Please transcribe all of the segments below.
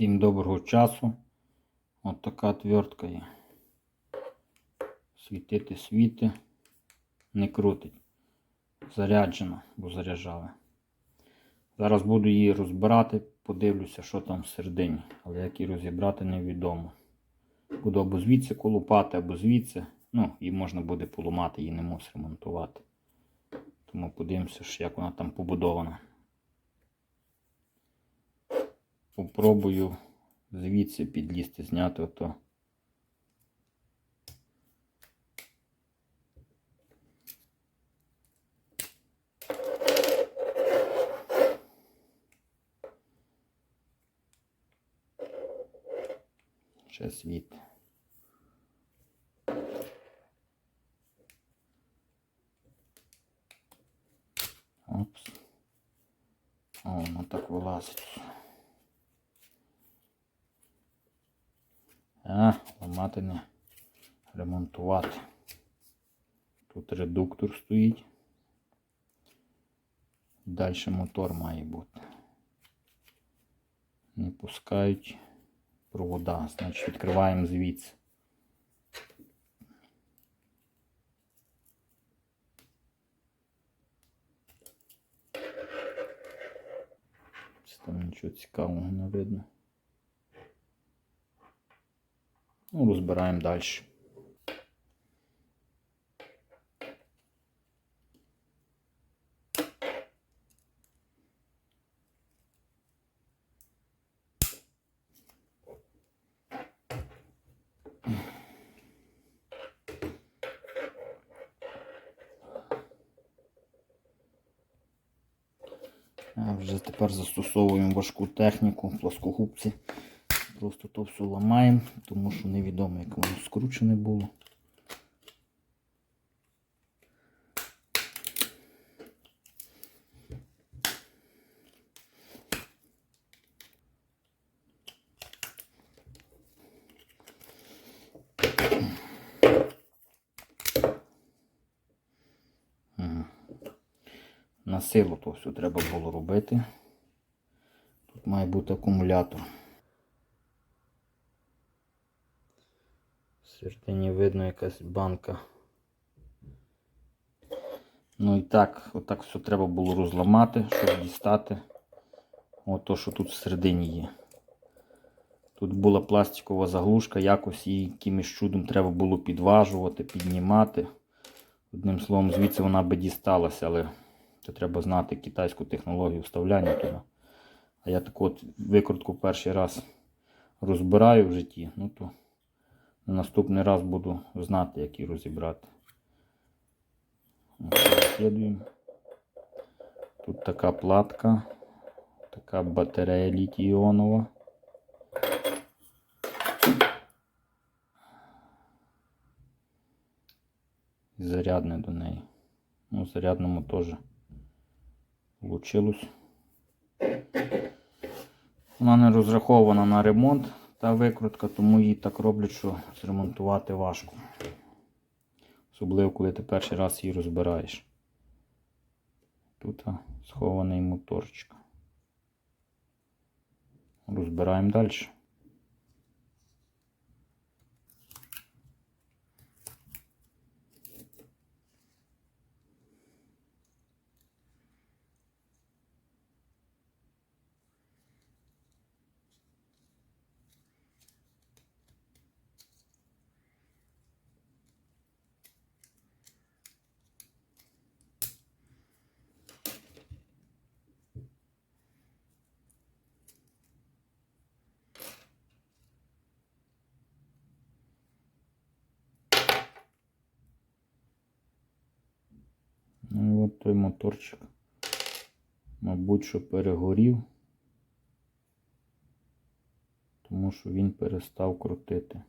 Всім доброго часу. От така отвертка є. Світити світи. Не крутить. Заряджена, бо заряджали. Зараз буду її розбирати, подивлюся, що там всередині. Але як її розібрати, невідомо. Буду або звідси колупати, або звідси. Ну, її можна буде поламати, її не мусить ремонтувати. Тому подивимося, як вона там побудована. Попробую звідси підлізти, зняти ото. Ще світ. Опс. О, воно так вилазить. А, ламати не ремонтувати. Тут редуктор стоїть. Далі мотор має бути. Не пускають провода. Значить відкриваємо звідси. Там нічого цікавого не видно. Ну, розбираємо далі. Вже тепер застосовуємо важку техніку, плоскогубці. Просто то все ламаємо, тому що невідомо, як воно скручене було. Ага. На силу то все треба було робити. Тут має бути акумулятор. Всередині видно якась банка. Ну і так, отак все треба було розламати, щоб дістати. Ото, що тут всередині є. Тут була пластикова заглушка, якось її якимось чудом треба було підважувати, піднімати. Одним словом, звідси вона би дісталася, але це треба знати китайську технологію вставляння туди. А я таку от викрутку перший раз розбираю в житті, ну то на наступний раз буду знати, як її розібрати. Тут така платка, така батарея літій-іонова. Зарядне до неї. Ну, зарядному теж вийшло. Вона не розрахована на ремонт та викрутка, тому її так роблять, що зремонтувати важко. Особливо, коли ти перший раз її розбираєш. Тут схований моторчик. Розбираємо далі. Той моторчик. Мабуть, що перегорів, тому що він перестав крутити.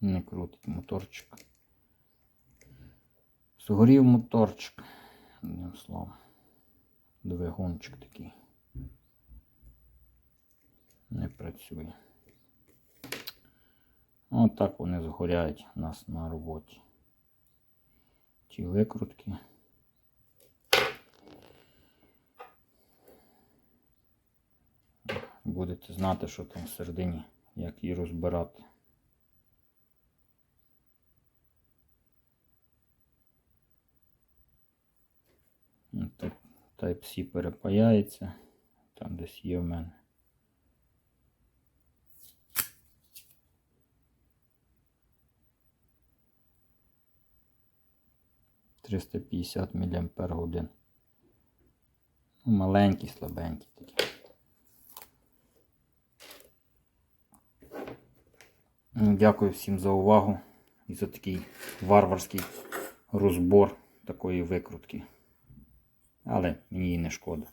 Не крутить моторчик. Згорів моторчик. Одним словом. Двигунчик такий. Не працює. Отак вони згоряють у нас на роботі. Ті викрутки. Будете знати, що там всередині, як її розбирати. Ну, Тут Type-C перепаяється. Там десь є в мене. Триста п'ятдесят міліампер годин. Ну, Маленький, слабенький такий. Дякую всім за увагу і за такий варварський розбор такої викрутки але мені її не шкода.